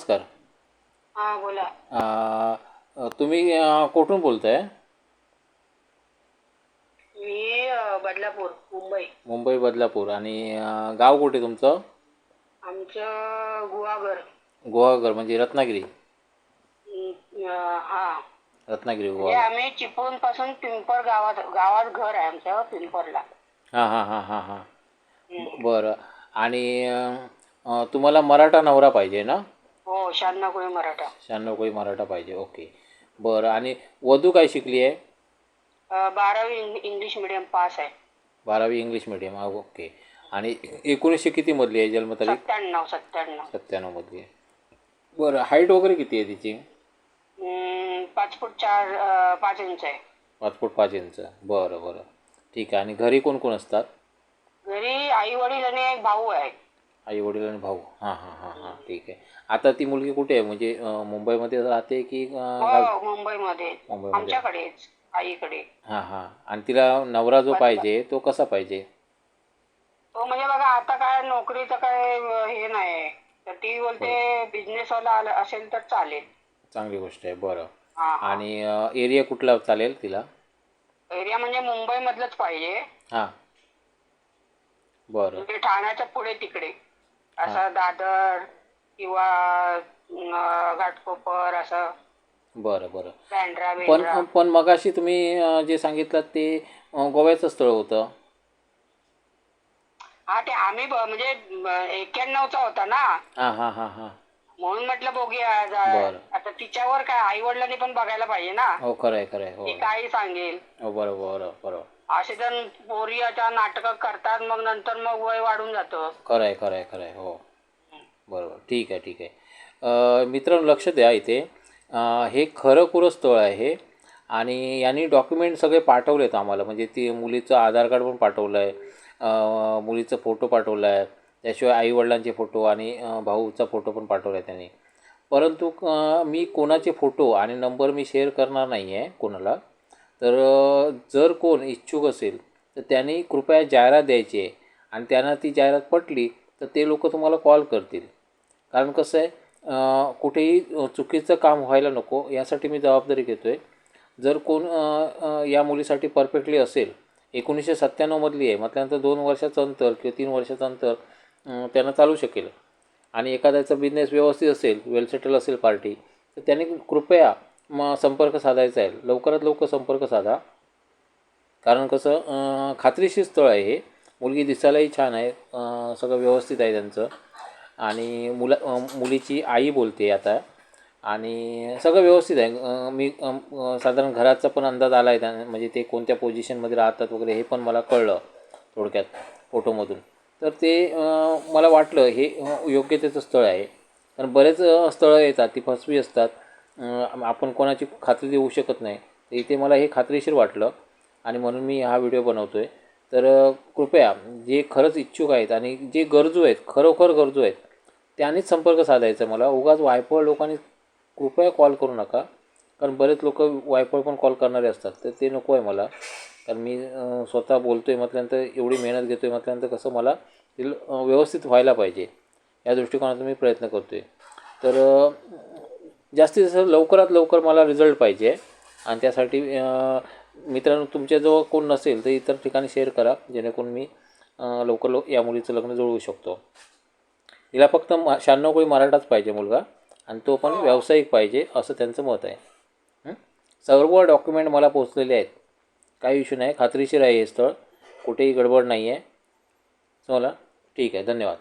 नमस्कार. हा बोला. तुम्ही कुठून बोलताय? मी अ, बदलापूर मुंबई. मुंबई बदलापूर. आणि गाव कुठे तुमचं? आमचं गुहागर. गोवाघर म्हणजे रत्नागिरी? अं, अं, हा. रत्नागिरी म्हणजे गोवा आम्ही चिपळूणपासून पिंपर गावात गावात घर आहे आमचं पिंपरला हां हां हां हां हां. बरं. आणि अ, तुम्हाला मराठा नवरा पाहिजे ना? हो शहाण्णव कोळी मराठा. शहाण्णव कोळी मराठा पाहिजे ओके. बरं आणि वधू काय शिकली आहे? अ, बारावी इंग- इंग्लिश मिडियम पास आहे. बारावी इंग्लिश मिडियम हा ओके. आणि एकोणीसशे कितीमधली आहे जन्मतारीख? सत्त्याण्णव सत्त्याण्णव. सत्त्याण्णवमधली आहे. बरं हाईट वगैरे किती आहे तिची? हम्म, पाच फूट चार अ, पाच इंच आहे. पाच फूट पाच इंच बरं बरं. ठीक आहे आणि घरी कोण कोण असतात? घरी आई वडील आणि एक भाऊ आहे. आई वडील आणि भाऊ. हां हां हां हां. ठीक आहे. आता ती मुलगी कुठे आहे? म्हणजे अं, मुंबईमध्ये राहते की अं, गावी? हो मुंबईमध्ये. मुंबईमध्ये. आमच्याकडेच आईकडे. हां हां. आणि तिला नवरा जो पाहिजे तो कसा पाहिजे? तो म्हणजे बघा आता काय नोकरीचं काय अ, हे नाही तर ती बोलते बिझनेस वाला आला असेल तर चालेल. चांगली गोष्ट आहे. बरं. हा हा. आणि एरिया कुठला चालेल तिला? एरिया म्हणजे मुंबई मधलंच पाहिजे. हां. बरं. म्हणजे ठाण्याच्या पुढे तिकडे. असं दादर किंवा घाटकोपर असं. बरं बरं. पण पण मगाशी तुम्ही जे सांगितलं ते गोव्याचं स्थळ होतं. हा ते आम्ही म्हणजे एक्क्याण्णवचा होता ना. हां हां हां हां. म्हणून म्हटलं बघूया. आता तिच्यावर काय आई वडिलांनी पण बघायला पाहिजे ना. हो खरं आहे खरं आहे हो काही सांगेल. हो बरं बरं बरं. असे जण पोरी आता नाटक करतात मग नंतर मग वय वाढून जातं. खरं आहे खरं आहे खरं आहे हो. बरोबर ठीक आहे ठीक आहे. मित्रांनो लक्ष द्या इथे. हे खरं खुरं स्थळ आहे आणि यांनी डॉक्युमेंट सगळे पाठवले आहेत आम्हाला. म्हणजे ती मुलीचं आधार कार्ड पण पाठवलं आहे मुलीचं फोटो पाठवला आहे त्याशिवाय आईवडिलांचे फोटो आणि भाऊचा फोटो पण पाठवला आहे त्यांनी. परंतु मी कोणाचे फोटो आणि नंबर मी शेअर करणार नाही आहे कोणाला. तर जर कोण इच्छुक असेल तर त्यांनी कृपया जाहिरात द्यायची आहे. आणि त्यांना ती जाहिरात पटली तर ते लोक तुम्हाला कॉल करतील. कारण कसं आहे कुठेही चुकीचं काम व्हायला नको यासाठी मी जबाबदारी घेतो आहे जर कोण या मुलीसाठी परफेक्टली असेल एकोणीसशे सत्त्याण्णवमधली आहे म्हटल्यानंतर दोन वर्षाचं अंतर किंवा तीन वर्षाचं अंतर त्यांना चालू शकेल. आणि एखाद्याचा बिझनेस व्यवस्थित असेल वेल सेटल असेल पार्टी तर त्यांनी कृपया मग संपर्क साधायचा आहे. लवकरात लवकर संपर्क साधा. कारण कसं खात्रीशीर स्थळ आहे हे. मुलगी दिसायलाही छान आहे. सगळं व्यवस्थित आहे त्यांचं. आणि मुला मुलीची आई बोलते आता. आणि सगळं व्यवस्थित आहे. मी साधारण घराचा पण अंदाज आला आहे त्या म्हणजे ते कोणत्या पोझिशनमध्ये राहतात वगैरे हे पण मला कळलं थोडक्यात फोटोमधून. तर ते मला वाटलं हे योग्य योग्यतेचं स्थळ आहे. कारण बरेच स्थळं येतात ती फसवी असतात. आपण कोणाची खात्री देऊ शकत नाही. तर इथे मला हे खात्रीशीर वाटलं आणि म्हणून मी हा व्हिडिओ बनवतो आहे तर कृपया जे खरंच इच्छुक आहेत आणि जे गरजू आहेत खरोखर गरजू आहेत त्यांनीच संपर्क साधायचा मला. उगाच वायफळ लोकांनी कृपया कॉल करू नका कारण बरेच लोक वायफळ पण कॉल करणारे असतात तर ते नको आहे मला. कारण मी स्वतः बोलतो आहे म्हटल्यानंतर एवढी मेहनत घेतो आहे म्हटल्यानंतर कसं मला ते व्यवस्थित व्हायला पाहिजे. या दृष्टिकोनातून मी प्रयत्न करतो आहे तर जास्तीत जास्त लवकरात लवकर मला रिझल्ट पाहिजे. आणि त्यासाठी मित्रांनो तुमच्याजवळ कोण नसेल तर इतर ठिकाणी शेअर करा जेणेकरून मी लवकर लव या मुलीचं लग्न जुळवू शकतो. तिला फक्त मा शहाण्णव कोळी मराठाच पाहिजे मुलगा आणि तो पण व्यावसायिक पाहिजे असं त्यांचं मत आहे. सर्व डॉक्युमेंट मला पोचलेले आहेत. काही इश्यू नाही खात्रीशीर आहे हे स्थळ. कुठेही गडबड नाही आहे चला ठीक आहे धन्यवाद.